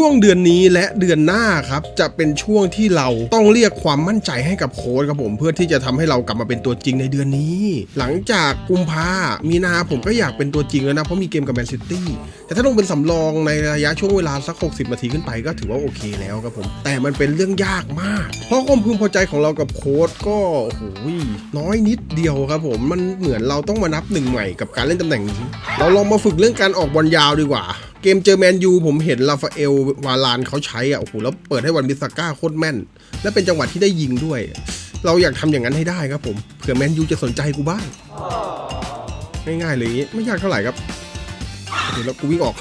ช่วงเดือนนี้และเดือนหน้าครับจะเป็นช่วงที่เราต้องเรียกความมั่นใจให้กับโค้ชครับผมเพื่อที่จะทำให้เรากลับมาเป็นตัวจริงในเดือนนี้ หลังจากกุมภามีนาผมก็อยากเป็นตัวจริงแล้วนะเพราะมีเกมกับแมนซิตี้แต่ถ้าลงเป็นสำรองในระยะช่วงเวลาสัก 60 นาทีขึ้นไปก็ถือว่าโอเคแล้วครับผม แต่มันเป็นเรื่องยากมาก เพราะความพึงพอใจของเรากับโค้ชก็โอ้โหน้อยนิดเดียวครับผมมันเหมือนเราต้องมานับหนึ่งใหม่กับการเล่นตำแหน่งนี้ เราลองมาฝึกเรื่องการออกบอลยาวดีกว่า เกมเจอแมนยูผมเห็นลาฟาเอลวาลานเขาใช้อะโอ้โหแล้วเปิดให้วันบิสก้าโคตรแม่น และเป็นจังหวะที่ได้ยิงด้วย เราอยากทำอย่างนั้นให้ได้ครับผมเผื่อแมนยูจะสนใจกูบ้างง่ายๆเลยอย่างงี้ไม่ยากเท่าไหร่ครับเดี๋ยวแล้วกูวิ่งออก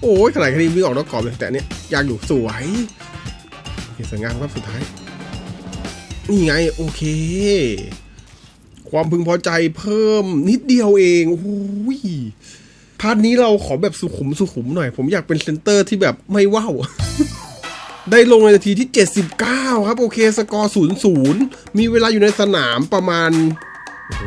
โอ้ยขนาดแค่นี้วิ่งออกนอกกรอบเลยแต่อันเนี้ยยากอยู่สวยโอเคสวยงามครับสุดท้าย นี่ไงโอเค ความพึงพอใจเพิ่มนิดเดียวเองโอ้ย พาร์ทนี้เราขอแบบสุขุมสุขุมหน่อย ผมอยากเป็นเซนเตอร์ที่แบบไม่ว่าวได้ลงในนาทีที่ 79 ครับ โอเค สกอร์ 0-0 มีเวลาอยู่ในสนามประมาณ โอ้โห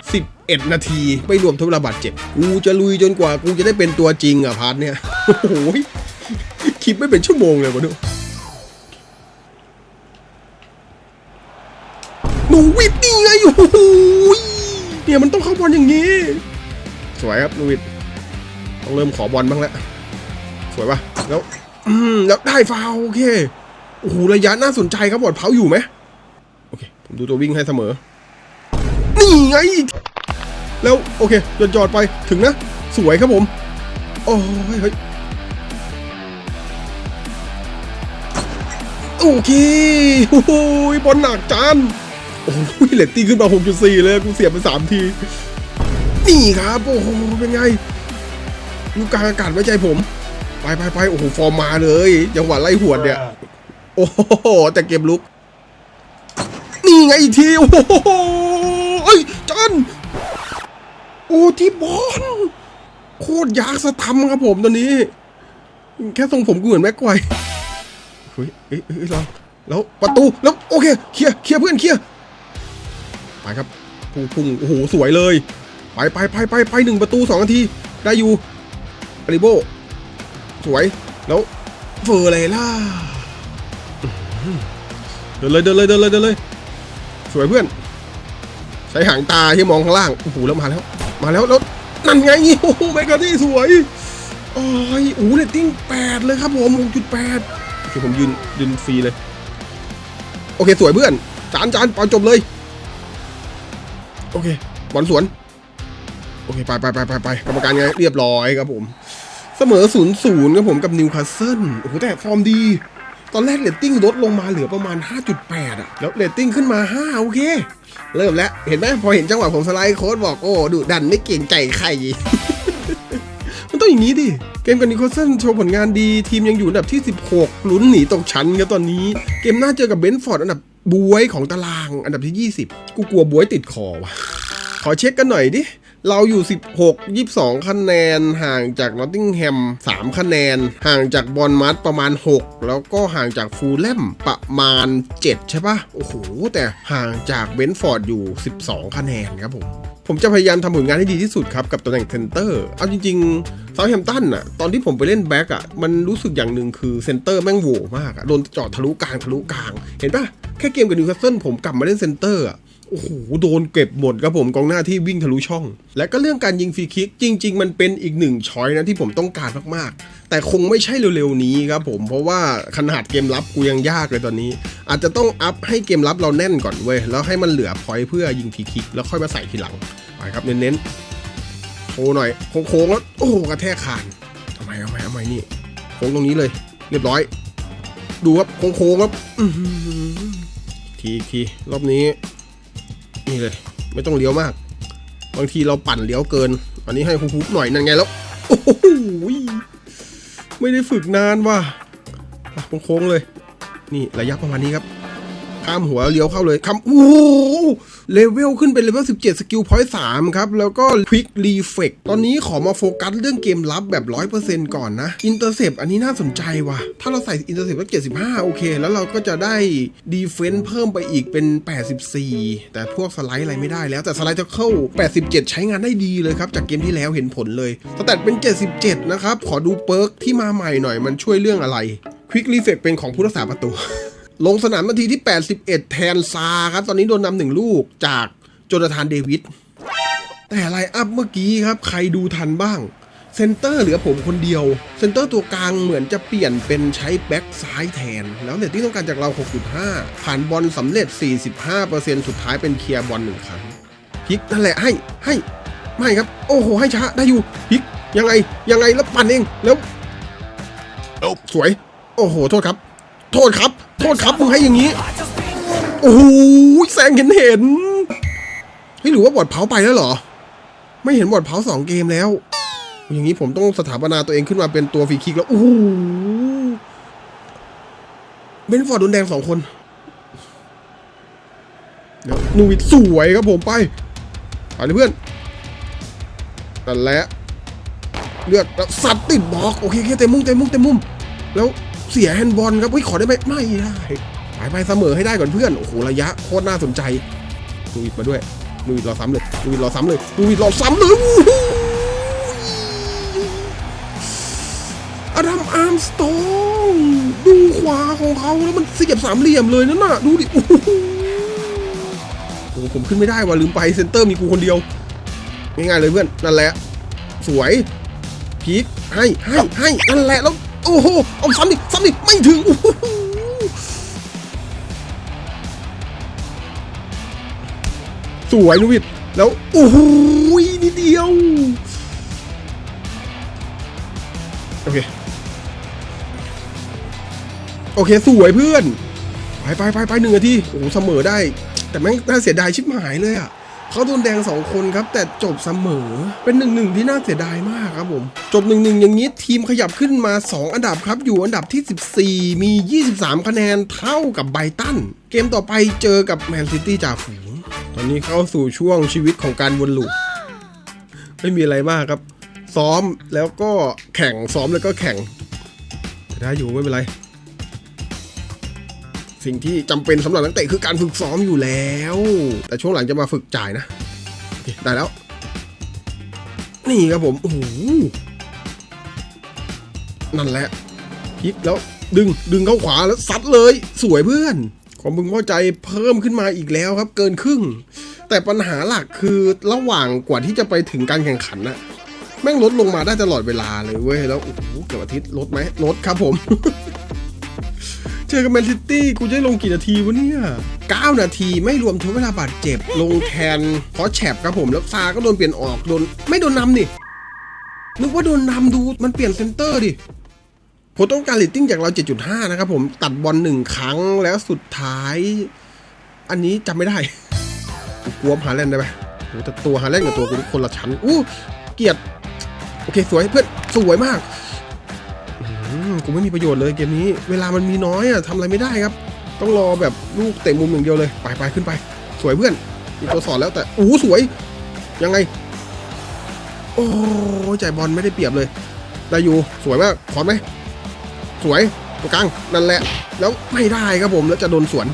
11 นาที ไม่รวมทุกระบาดเจ็บ กูจะลุยจนกว่ากูจะได้เป็นตัวจริงอะพาร์ทเนี่ย โอ้โหคลิปไม่เป็นชั่วโมงเลยวะดูหนูวิทย์นี่ไงโอ้โหเนี่ยมันต้องเข้าบอลอย่างนี้ สวยครับนูวิทต้องเริ่มขอบอลบ้างแล้วสวยปะแล้วอืมแล้วได้ฟาวโอเคโอ้โหระยะน่าสนใจครับบอลเผาอยู่ไหมโอเคผมดูตัววิ่งให้เสมอ นี่ไง แล้วโอเคจอดจอดไปถึงนะ สวยครับผม โอ้ยเฮ้ยโอเคโอ้โหบอลหนักจานโอ้โหเลตติ้ขึ้นมา 6.4 เลยกูเสียบไป 3 ที นี่ครับโอ้โหเป็นไงลูกกลางอากาศไว้ใจผม ไปไปไปโอ้โหฟอร์มมาเลยจังหวะไล่หวดเนี่ย โอ้โหแต่เกมลุก นี่ไงอีกทีโอ้โหเอ้ยจอนโอ้ที่บอลโคตรยากสะทำครับผมตอนนี้ แค่ทรงผมกูเหมือนแม็กไกวร์เฮ้ยเอ้ยเอ้ยเอ้ยเราแล้วประตูแล้วโอเคเคลียร์เคลียร์เพื่อนเคลียร์ไปครับพุ่งพุ่งโอ้โหสวยเลย ไปไปไปไปไปหนึ่งประตูสองนาที ได้อยู่อาริโบ สวย แล้วเฟอร์เลยล่ะ เดินเลยเดินเลยเดินเลยเดินเลย สวยเพื่อน ใช้หางตาที่มองข้างล่าง โอ้โหแล้วมาแล้ว มาแล้วแล้วนั่นไง โอ้โหเมกาตี้สวยโอ้ยโอ้โหเรตติ้งแปดเลยครับผมหกจุดแปดโอเคผมยืนยืนฟรีเลย โอเคสวยเพื่อน จานจานปอยจบเลย โอเคบอลสวน โอเคไปไปไปไปไปกรรมการไงเรียบร้อยครับผม เสมอ0ูนย์ศูนย์ครับผมกับนิวคาสเซิลโอ้โหแต่ฟอร์มดี ตอนแรกเรตติ้งลดลงมาเหลือประมาณ 5.8อะแล้วเรตติ้งขึ้นมา 5 โอเค เริ่มแล้วเห็นไหมพอเห็นจังหวะผมสไลด์โค้ดบอกโอ้ดุดันไม่เก่งใจใครมันต้องอย่างนี้ดิ เกมกับนิโคลสันโชว์ผลงานดีทีมยังอยู่อันดับที่ 16 ลุ้นหนีตกชั้นครับตอนนี้ เกมหน้าเจอกับเบนฟอร์ดอันดับบวยของตารางอันดับที่ 20 กูกลัวบวยติดคอวะขอเช็คกันหน่อยดิ เราอยู่ 16 22 คะแนน ห่างจากนอตติงแฮม 3 คะแนน ห่างจากบอลมัดประมาณ 6 แล้วก็ห่างจากฟูลแลมประมาณ 7 ใช่ปะโอ้โห แต่ห่างจากเบนฟอร์ดอยู่ 12 คะแนนครับผมผมจะพยายามทำผลงานให้ดีที่สุดครับ กับตำแหน่งเซนเตอร์ เอาจริงๆเซาแฮมตันอะตอนที่ผมไปเล่นแบ็กอะมันรู้สึกอย่างหนึ่งคือเซนเตอร์แม่งโหวมากอะโดนเจอดทะลุกลางทะลุกลาง เห็นปะแค่เกมกับนิวคาสเซิลผมกลับมาเล่นเซนเตอร์อะ โอ้โหโดนเก็บหมดครับผมกองหน้าที่วิ่งทะลุช่อง และก็เรื่องการยิงฟรีคิกจริง ๆ มันเป็นอีกหนึ่งช้อยนะที่ผมต้องการมากๆ แต่คงไม่ใช่เร็วๆนี้ครับผมเพราะว่าขนาดเกมรับกูยังยากเลยตอนนี้ อาจจะต้องอัพให้เกมรับเราแน่นก่อนเว้ยแล้วให้มันเหลือพอยเพื่อยิงฟรีคิกแล้วค่อยมาใส่ทีหลังไปครับเน้นๆโชว์หน่อยโค้งๆแล้วโอ้โหกระแทกคานทำไมทำไมทำไมนี่โค้งตรงนี้เลย เรียบร้อย ดูครับโค้งๆครับทีอีกทีรอบนี้ นี่เลย ไม่ต้องเลี้ยวมาก บางทีเราปั่นเลี้ยวเกิน อันนี้ให้ฮุบๆหน่อยนั่นไงแล้ว โอ้โหไม่ได้ฝึกนานว่ะอะโค้งๆเลย นี่ระยะประมาณนี้ครับ ข้ามหัวเลี้ยวเข้าเลยคำโอ้ เลเวลขึ้นเป็นเลเวล 17 สกิลพอยต์3ครับ แล้วก็ Quick Reflect ตอนนี้ขอมาโฟกัสเรื่องเกมลับแบบ 100%ก่อนนะ Intercept อันนี้น่าสนใจว่ะ ถ้าเราใส่ Intercept แล้ว75 โอเค แล้วเราก็จะได้ Defense เพิ่มไปอีกเป็น 84 แต่พวกสไลด์อะไรไม่ได้แล้วแต่สไลด์จะเข้า 87 ใช้งานได้ดีเลยครับ จากเกมที่แล้วเห็นผลเลยสแตทเป็น 77 นะครับ ขอดูเปิร์กที่มาใหม่หน่อยมันช่วยเรื่องอะไร Quick Reflect เป็นของผู้รักษาประตู ลงสนามนาทีที่ 81 แทนซาครับ ตอนนี้โดนนำหนึ่งลูกจากโจนาธานเดวิดแต่ไลน์อัพเมื่อกี้ครับ ใครดูทันบ้าง เซนเตอร์เหลือผมคนเดียว เซนเตอร์ตัวกลางเหมือนจะเปลี่ยนเป็นใช้แบ็กซ้ายแทน แล้วเน็ตที่ต้องการจากเรา 6.5 ผ่านบอลสำเร็จ 45%สุดท้ายเป็นเคลียร์บอลหนึ่งครั้งพลิกนั่นแหละให้ให้ไม่ครับ โอ้โห ให้ช้าได้อยู่พลิกยังไงยังไงแล้วปั่นเองแล้วสวย โอ้โห โทษครับ โทษครับ โทษครับมึงให้อย่างนี้โอ้โหแซงเห็นเห็นเฮ้ยหรือว่าบอดเผาไปแล้วเหรอ ไม่เห็นบอดเผาสองเกมแล้ว อย่างนี้ผมต้องสถาปนาตัวเองขึ้นมาเป็นตัวฟรีคิกแล้วโอ้โหเบนฟอร์ดโดนแดงสองคนเดี๋ยวนูวิดสวยครับผมไปไปเลยเพื่อนแต่นแหละเลือกสัตว์ติดบล็อกโอเคโอเคเต็มมุมเต็มมุมเต็มมุมแล้ว เสียแฮนด์บอลครับอุ้ยขอได้ไหมไม่ได้ไปไปเสมอให้ได้ก่อนเพื่อน โอ้โหระยะโคตรน่าสนใจนูวิดมาด้วยนูวิดรอซ้ำเลยนูวิดรอซ้ำเลยนูวิดรอซ้ำเลยอดัมอาร์มสโตงดูขวาของเขาแล้วมันเสียบสามเหลี่ยมเลยนั่นน่ะดูดิโอ้โหโอ้โหผมขึ้นไม่ได้ว่ะลืมไปเซนเตอร์มีกูคนเดียวง่ายๆเลยเพื่อนนั่นแหละ สวยพีคให้ให้ให้นั่นแหละแล้ว โอ้โหเอาซ้ำดิซ้ำดิไม่ถึงโอ้โหสวยนุวิดแล้วโอ้โหนิดเดียวโอเคโอเคสวยเพื่อน ไปไปไปไปหนึ่งนาทีโอ้โหเสมอได้ แต่แม่งน่าเสียดายชิบหายเลยอะ เขาโดนแดงสองคนครับ แต่จบเสมอเป็นหนึ่งหนึ่งที่น่าเสียดายมากครับผมจบหนึ่งหนึ่งอย่างนี้ทีมขยับขึ้นมา 2 อันดับครับ อยู่อันดับที่ 14 มี 23 คะแนนเท่ากับไบตัน เกมต่อไปเจอกับแมนซิตี้จ่าฝูงตอนนี้เข้าสู่ช่วงชีวิตของการวนลูปไม่มีอะไรมากครับ ซ้อมแล้วก็แข่งซ้อมแล้วก็แข่งแต่ได้อยู่ไม่เป็นไร สิ่งที่จำเป็นสำหรับนักเตะคือการฝึกซ้อมอยู่แล้ว แต่ช่วงหลังจะมาฝึกจ่ายนะได้แล้ว นี่ครับผมโอ้โหนั่นแหละพลิกแล้วดึงดึงเข้าขวาแล้วซัดเลยสวยเพื่อน ความพึงพอใจเพิ่มขึ้นมาอีกแล้วครับ เกินครึ่ง แต่ปัญหาหลักคือระหว่างกว่าที่จะไปถึงการแข่งขันนะแม่งลดลงมาได้ตลอดเวลาเลยเว้ยแล้วโอ้โหเกือบอาทิตย์ลดไหมลดครับผม เจอกับแมนซิตี้กูจะได้ลงกี่นาทีวะเนี่ย 9 นาทีไม่รวมทดเวลาบาดเจ็บ ลงแทนเพราะแฉบครับผมแล้วซาก็โดนเปลี่ยนออกโดนไม่โดนนำนี่นึกว่าโดนนำดูมันเปลี่ยนเซนเตอร์ดิผมต้องการเรตติ้งจากเรา 7.5 นะครับผมตัดบอลหนึ่งครั้งแล้วสุดท้าย อันนี้จำไม่ได้กูกลัวหาแลนได้ไหมโหแต่ตัวหาแลนกับตัวกูคนละชั้นอู้เกียดโอเคสวยเพื่อนสวยมาก กูไม่มีประโยชน์เลยเกมนี้ เวลามันมีน้อยอะทำอะไรไม่ได้ครับ ต้องรอแบบลูกเตะมุมอย่างเดียวเลยไปไปขึ้นไป สวยเพื่อนมีตัวสอนแล้วแต่อู้สวย ยังไง โอ้ยจ่ายบอลไม่ได้เปรียบเลยได้อยู่สวยมากขอนไหมสวยตรงกลางนั่นแหละ แล้วไม่ได้ครับผมแล้วจะโดนสวน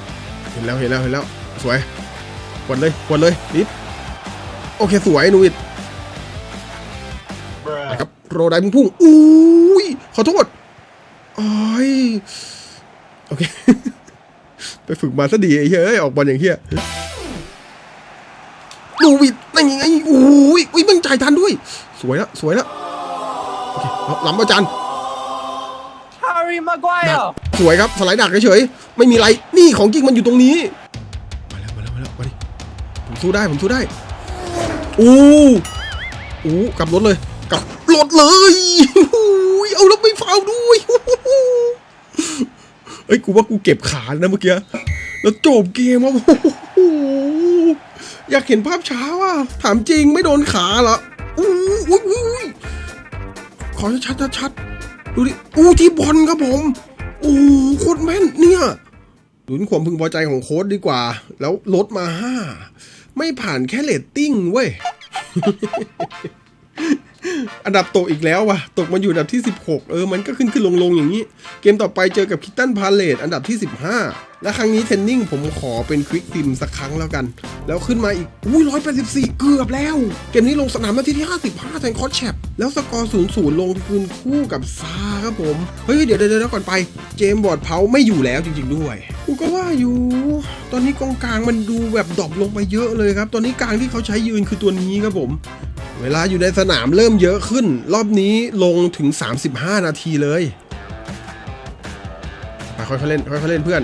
เห็นแล้วเห็นแล้วเห็นแล้ว สวยกดเลยกดเลยนิดโอเคสวยนูวิดครับโรไดมึงพุ่งอุ้ยขอโทษ โอเค ไปฝึกมาซะดีไอ้เหี้ยเอ้ย ออกบอลอย่างเหี้ยดูวิดนั่นยังไงอุ้ยอุ้ยมึงจ่ายทันด้วย สวยแล้วสวยแล้วโอเคเอาล้ำอาจารย์ Harry ดัก Maguire สวยครับสไลด์ดักเฉยๆไม่มีไร นี่ของจริงมันอยู่ตรงนี้ มาแล้วมาแล้วมาแล้วมาดิผมสู้ได้ผมสู้ได้อู้อู้กลับรถเลย กลับรถเลยอุ้ยเอาแล้วไม่ฟาวด้วย เอ้ยกูว่ากูเก็บขานะเมื่อกี้แล้วจบเกมอะโอ้โหอยากเห็นภาพช้าว่ะถามจริงไม่โดนขาเหรออู้อุ้ยอุ้ขอชัดชัดชัดๆดูดิอู้ที่บอลครับผมโอ้โคตรแม่นเนี่ยลุ้นความพึงพอใจของโค้ดดีกว่า แล้วลดมาห้าไม่ผ่านแค่เรตติ้งเว้ย อันดับตกอีกแล้วว่ะ ตกมาอยู่อันดับที่ 16 เออ มันก็ขึ้นขึ้นลงลงอย่างนี้ เกมต่อไปเจอกับคิตตันพาเลตอันดับที่ 15 และครั้งนี้เทนนิ่งผมขอเป็นควิกติมสักครั้งแล้วกัน แล้วขึ้นมาอีก อุ้ย184เกือบแล้ว เกมนี้ลงสนามนาทีที่ 55แทนคอสแชปแล้วสกอร์0-0ลงคืนคู่กับซาครับผม เฮ้ย เดี๋ยวเดี๋ยวก่อนไป เจมบอร์ดเพาไม่อยู่แล้วจริง ๆ ด้วย กูก็ว่าอยู่ ตอนนี้กองกลางมันดูแบบดรอปลงไปเยอะเลยครับ ตอนนี้กลางที่เขาใช้ยืนคือตัวนี้ครับผม เวลาอยู่ในสนามเริ่มเยอะขึ้น รอบนี้ลงถึง 35 นาทีเลยไปค่อยๆเล่นค่อยๆเล่นเพื่อน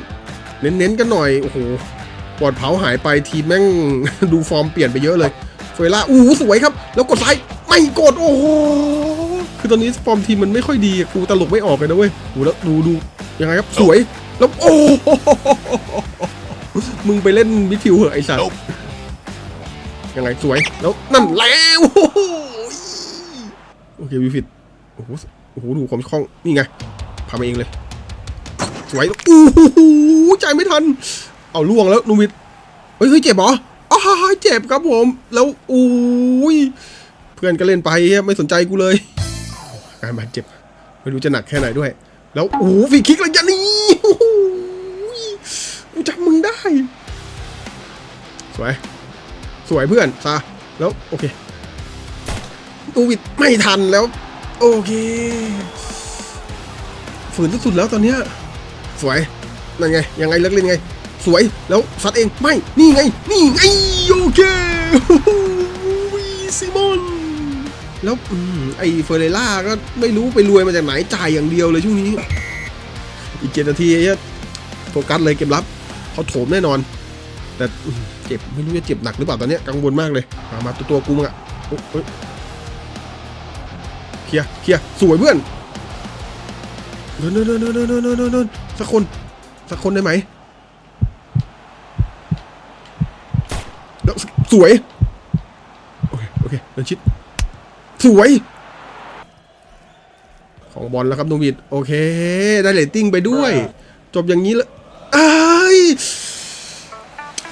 เน้นๆกันหน่อยโอ้โหปอดเผาหายไปทีแม่งดูฟอร์มเปลี่ยนไปเยอะเลยเฟล่าอู้สวยครับ แล้วกดซ้ายไม่กดโอ้โหคือตอนนี้ฟอร์มทีมมันไม่ค่อยดีกูตลกไม่ออกเลยนะเว้ยดูแล้วดูดูยังไงครับสวยแล้วโอ้โหมึงไปเล่นมิดฟิลด์เหอะไอ้สัส ยังไงสวยแล้วนั่นแล้วโอ้โหโอเควิฟิตโอ้โหโอ้โหดูความคล่องนี่ไงพามาเองเลย สวยโอ้โหใจไม่ทัน เอาล่วงแล้วนูวิทเฮ้ยเฮ้ยเจ็บเหรออ้าวเจ็บครับผม แล้วอุ้ยเพื่อนก็เล่นไปไม่สนใจกูเลยการบาดเจ็บ ไม่รู้จะหนักแค่ไหนด้วย แล้วโอ้โหฟรีคิกระยะนี้โอ้โหกูจำมึงได้สวย สวยเพื่อนซะแล้วโอเคตูวิดไม่ทันแล้ว โอเคฝืนสุดๆแล้วตอนเนี้ยสวยนั่นไงยังไงเลิกเล่นไง สวยแล้วซัดเองไม่นี่ไง นี่ไงโอเคโอ้โหซิมอนแล้วอไอเฟอร์เรล่าก็ไม่รู้ไปรวยมาจากไหนจ่ายอย่างเดียวเลยช่วงนี้ อีกเจ็ดนาทีโฟกัสเลยเกมรับเขาโถมแน่นอน แต่ เจ็บไม่รู้จะเจ็บหนักหรือเปล่าตอนนี้กังวลมากเลยมามาตัวตัวกูมึงอะเคลียเคลียสวยเพื่อนเดินเดินเดินเดินเดินนสักคนสักคนได้ไหมสวยโอเคโอเคเดินชิดสวย ของบอลแล้วครับนูมิดโอเค ได้เรตติ้งไปด้วย จบอย่างนี้แล้ว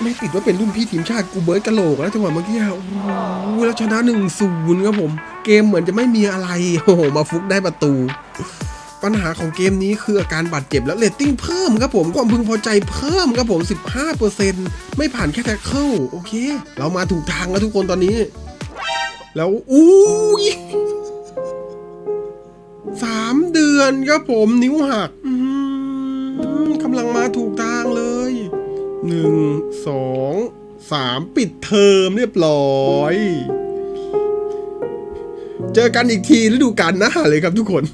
ไม่ติดว่าเป็นรุ่นพี่ทีมชาติกูเบิร์ดกะโหลกแล้วจังหวะเมื่อกี้โอ้โหแล้วชนะหนึ่งศูนย์ครับผม เกมเหมือนจะไม่มีอะไรโอ้โหมาฟุกได้ประตู ปัญหาของเกมนี้คืออาการบาดเจ็บและเรตติ้งเพิ่มครับผมความพึงพอใจเพิ่มครับผม 15%ไม่ผ่านแค่แท็กเกิลโอเค เรามาถูกทางแล้วทุกคนตอนนี้ แล้วอู้ยสามเดือนครับผมนิ้วหักกำลังมาถูกทางเลยหนึ่ง สองสามปิดเทอมเรียบร้อย เจอกันอีกทีฤดูกาลหน้าเลยครับทุกคน